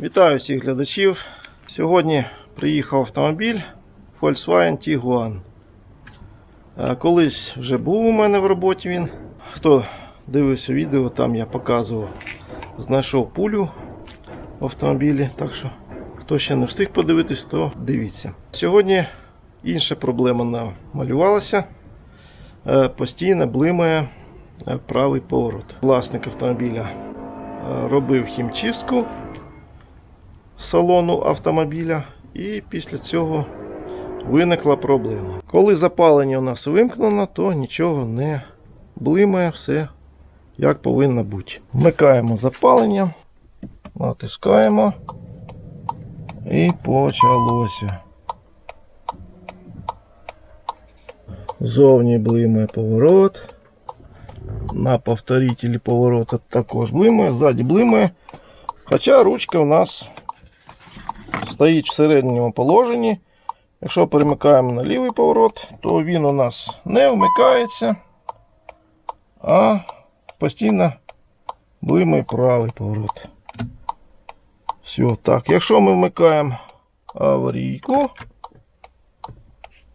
Вітаю всіх глядачів. Сьогодні приїхав автомобіль Volkswagen Tiguan. Е, Колись вже був у мене в роботі він. Хто дивився відео, там я показував, знайшов пулю в автомобілі. Так що, хто ще не встиг подивитись, то дивіться. Сьогодні інша проблема намалювалася. Е, Постійно блимає е, правий поворот. Власник автомобіля робив хімчистку салону автомобіля, і після цього виникла проблема. Коли запалення у нас вимкнено, то нічого не блимає, все як повинно бути. Вмикаємо запалення, натискаємо і почалося. Зовні блимає поворот. На повторителі поворота також блимає, ззаді блимає. Хоча ручка у нас стоїть в середньому положенні. Якщо перемикаємо на лівий поворот, то він у нас не вмикається, а постійно блимає правий поворот. Все, так. Якщо ми вмикаємо аварійку,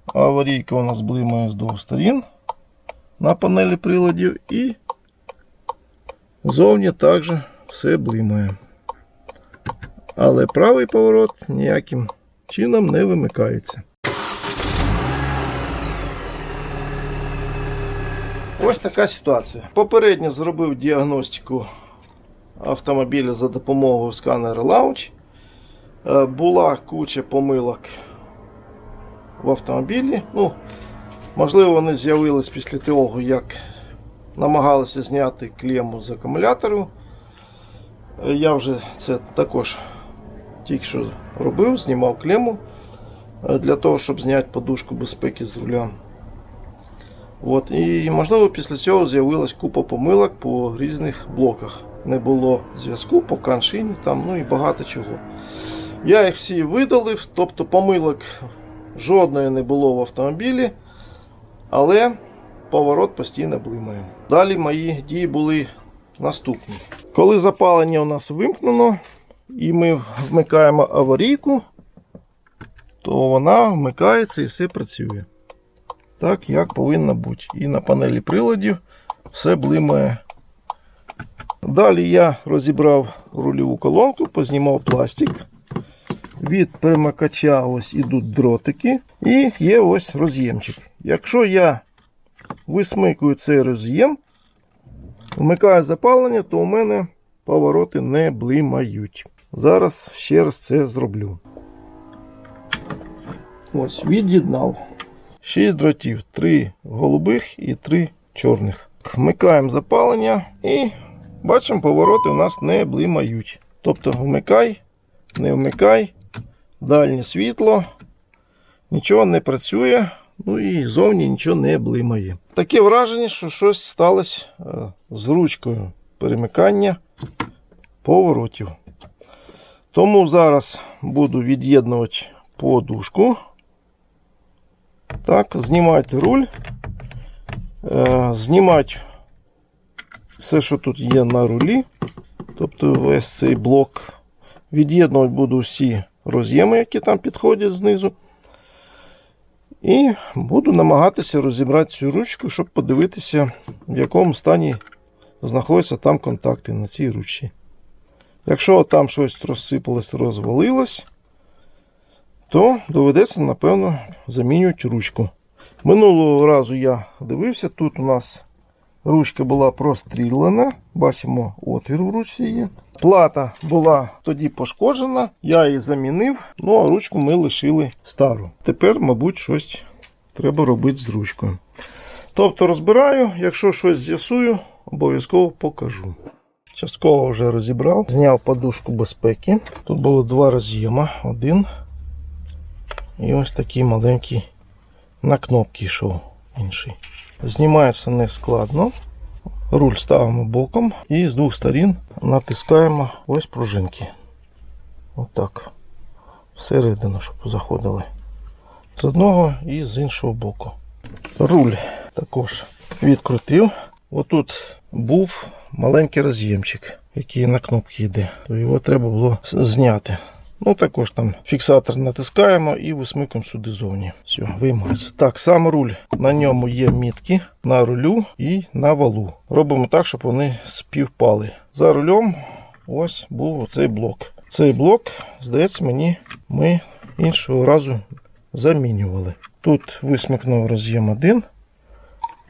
аварійка у нас блимає з двох сторін на панелі приладів і зовні також все блимає. Але правий поворот ніяким чином не вимикається. Ось така ситуація. Попередньо зробив діагностику автомобіля за допомогою сканера Launch. Е, Була куча помилок в автомобілі. Ну, можливо, вони з'явились після того, як намагалися зняти клемму з акумулятору. Е, Я вже це також тільки що робив, знімав клему е, для того, щоб зняти подушку безпеки з руля. От, і можливо після цього з'явилась купа помилок по різних блоках. Не було зв'язку по каншині, там, ну і багато чого. Я їх всі видалив, тобто помилок жодної не було в автомобілі, але поворот постійно блимає. Далі мої дії були наступні. Коли запалення у нас вимкнено, і ми вмикаємо аварійку, то вона вмикається і все працює. Так, як повинно бути. І на панелі приладів все блимає. Далі я розібрав рульову колонку, познімав пластик. Від перемикача ось ідуть дротики. І є ось роз'ємчик. Якщо я висмикую цей роз'єм, вмикаю запалення, то у мене повороти не блимають. Зараз ще раз це зроблю. Ось, від'єднав. 6 дротів, 3 голубих і 3 чорних. Вмикаємо запалення і бачимо, повороти у нас не блимають. Тобто вмикай, не вмикай, дальнє світло, нічого не працює, ну і зовні нічого не блимає. Таке враження, що щось сталося е, з ручкою перемикання поворотів. Тому зараз буду від'єднувати подушку. Так, знімати руль, е, знімати все, що тут є на рулі. Тобто весь цей блок. Від'єднувати буду всі роз'єми, які там підходять знизу. І буду намагатися розібрати цю ручку, щоб подивитися, в якому стані знаходяться там контакти на цій ручці. Якщо там щось розсипалось, розвалилось, то доведеться, напевно, замінювати ручку. Минулого разу я дивився, тут у нас ручка була прострілена. Бачимо, отвір в ручці є. Плата була тоді пошкоджена, я її замінив, ну а ручку ми лишили стару. Тепер, мабуть, щось треба робити з ручкою. Тобто розбираю, якщо щось з'ясую, обов'язково покажу. Частково вже розібрав. Зняв подушку безпеки. Тут було два роз'єма. Один. І ось такий маленький на кнопки йшов інший. Знімається не складно. Руль ставимо боком і з двох сторін натискаємо ось пружинки. Отак. Всередину, щоб заходили. З одного і з іншого боку. Руль також відкрутив. Отут був маленький роз'ємчик. який на кнопки йде, то його треба було зняти. Ну, також там фіксатор натискаємо і висмикуємо сюди зовні. Все, виймається. Так, сам руль. На ньому є мітки на рулю і на валу. Робимо так, щоб вони співпали. За рулем ось був оцей блок. Цей блок, здається, мені ми іншого разу замінювали. Тут висмикнув роз'єм один,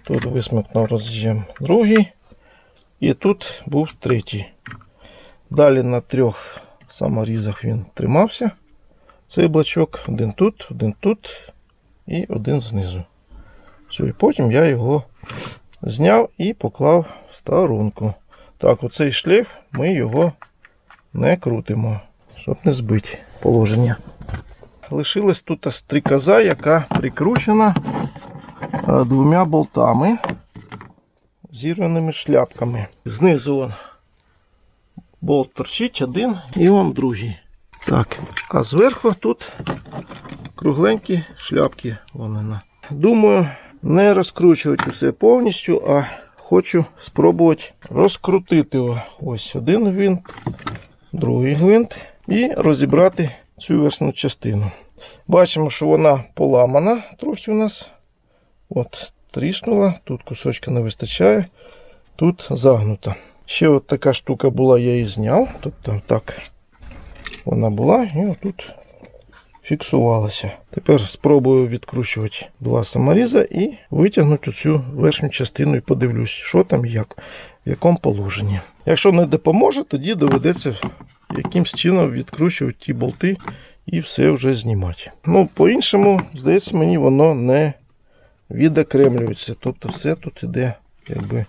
тут висмикнув роз'єм другий, і тут був третій. Далі на трьох саморізах він тримався. Цей блочок один тут, один тут і один знизу. Все, і потім я його зняв і поклав в сторонку. Так, оцей шлейф ми його не крутимо, щоб не збити положення. Лишилась тут стрікоза, яка прикручена двома болтами, зірваними шляпками. Знизу он болт торчить один і он другий. Так, а зверху тут кругленькі шляпки. Вони на. Думаю, не розкручувати усе повністю, а хочу спробувати розкрутити його. ось один гвинт, другий гвинт і розібрати цю верхню частину. Бачимо, що вона поламана трохи у нас. От, тріснула, тут кусочка не вистачає, тут загнута. Ще от така штука була, я її зняв. Тобто так вона була і отут фіксувалася. Тепер спробую відкручувати два саморіза і витягнути цю верхню частину і подивлюсь, що там як, в якому положенні. Якщо не допоможе, тоді доведеться якимсь чином відкручувати ті болти і все вже знімати. Ну, по-іншому, здається, мені воно не відокремлюється. Тобто все тут іде якби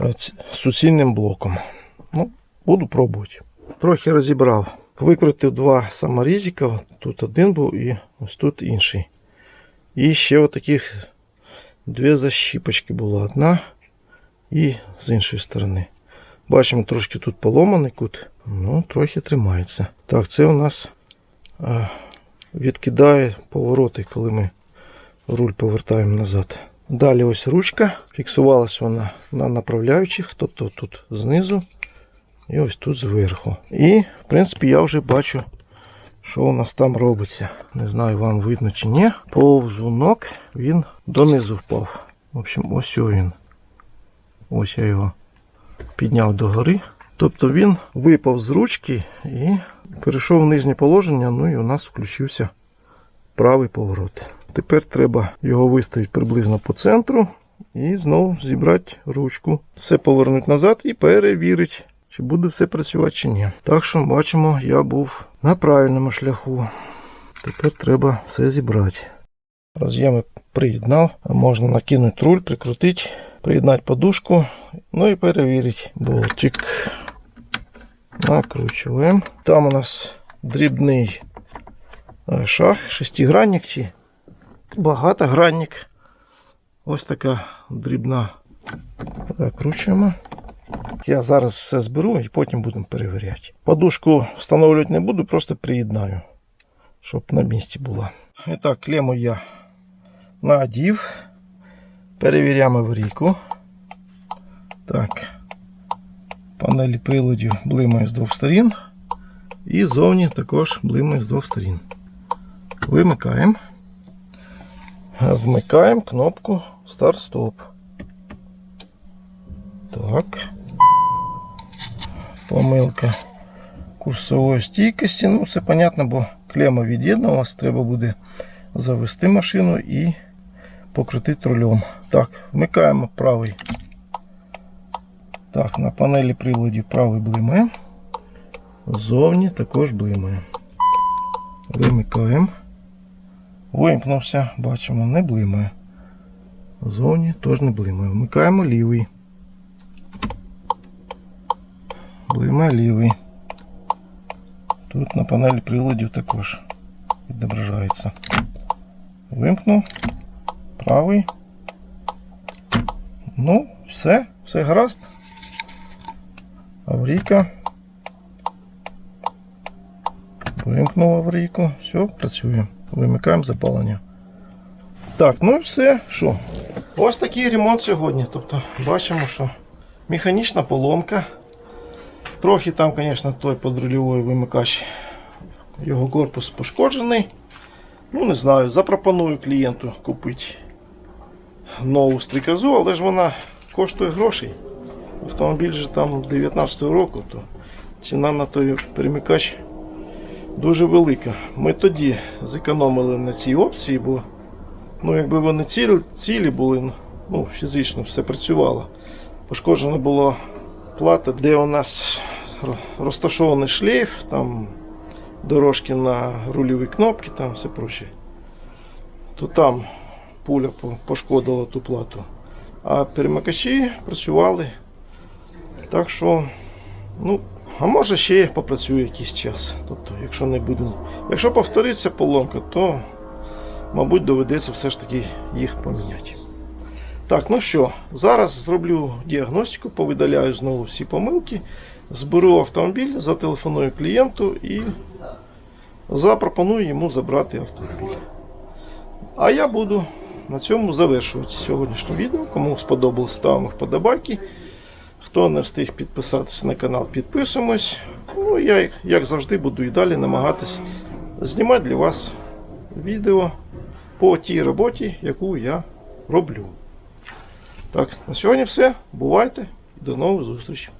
е, суцільним блоком. Ну, буду пробувати. Трохи розібрав. Викрутив два саморізика. Тут один був і ось тут інший. І ще отаких дві защіпочки було. Одна і з іншої сторони. Бачимо, трошки тут поломаний кут. Ну, трохи тримається. Так, це у нас відкидає повороти, коли ми руль повертаємо назад. Далі ось ручка. Фіксувалась вона на направляючих, тобто тут знизу і ось тут зверху. І, в принципі, я вже бачу, що у нас там робиться. Не знаю, вам видно чи ні. Повзунок він донизу впав. В общем, ось він. Ось я його підняв догори. Тобто він випав з ручки і перейшов в нижнє положення, ну і у нас включився правий поворот. Тепер треба його виставити приблизно по центру і знову зібрати ручку. Все повернути назад і перевірити, чи буде все працювати чи ні. Так що бачимо, я був на правильному шляху. Тепер треба все зібрати. Роз'єми приєднав, можна накинути руль, прикрутити, приєднати подушку, ну і перевірити болтик. Накручуємо. Там у нас дрібний шаг, шестигранник чи багатогранник. Ось така дрібна. Закручуємо. Я зараз все зберу і потім будемо перевіряти. Подушку встановлювати не буду, просто приєднаю, щоб на місці була. І так, клему я надів. Перевіряємо аварійку. Так. Панелі приладів блимає з двох сторін. І зовні також блимає з двох сторін. Вимикаємо. Вмикаємо кнопку старт-стоп. Так. Помилка курсової стійкості. Ну, це понятно, бо клема від'єднувалась. Треба буде завести машину і покрутити рулем. Так, вмикаємо правий. Так, на панелі приладів правий блимає. Зовні також блимає. Вимикаємо. Вимкнувся, бачимо, не блимає. Зовні теж не блимає. Вмикаємо лівий. Блимає лівий. Тут на панелі приладів також відображається. Вимкнув. Правий. Ну, все, все гаразд. Аврійка. Вимкнув аврійку. Все, працює. Вимикаємо запалення. Так, ну і все. Що? Ось такий ремонт сьогодні. Тобто бачимо, що механічна поломка. Трохи там, звісно, той подрульовий вимикач, його корпус пошкоджений. Ну, не знаю, запропоную клієнту купити нову стрікозу, але ж вона коштує грошей. Автомобіль же там 19 року, то ціна на той перемикач дуже велика. Ми тоді зекономили на цій опції, бо ну, якби вони цілі, цілі були, ну, фізично все працювало. Пошкоджена була плата, де у нас розташований шлейф, там дорожки на рульові кнопки, там все проче. То там пуля пошкодила ту плату. А перемикачі працювали. Так що, ну, а може ще попрацює якийсь час. Тобто, якщо не буде. Якщо повториться поломка, то, мабуть, доведеться все ж таки їх поміняти. Так, ну що, зараз зроблю діагностику, повидаляю знову всі помилки, зберу автомобіль, зателефоную клієнту і запропоную йому забрати автомобіль. А я буду на цьому завершувати сьогоднішнє відео. Кому сподобалось, ставимо вподобайки. Хто не встиг підписатися на канал, підписуємось. Ну, я, як- завжди, буду і далі намагатись знімати для вас відео по тій роботі, яку я роблю. Так, на сьогодні все. Бувайте. До нових зустрічей.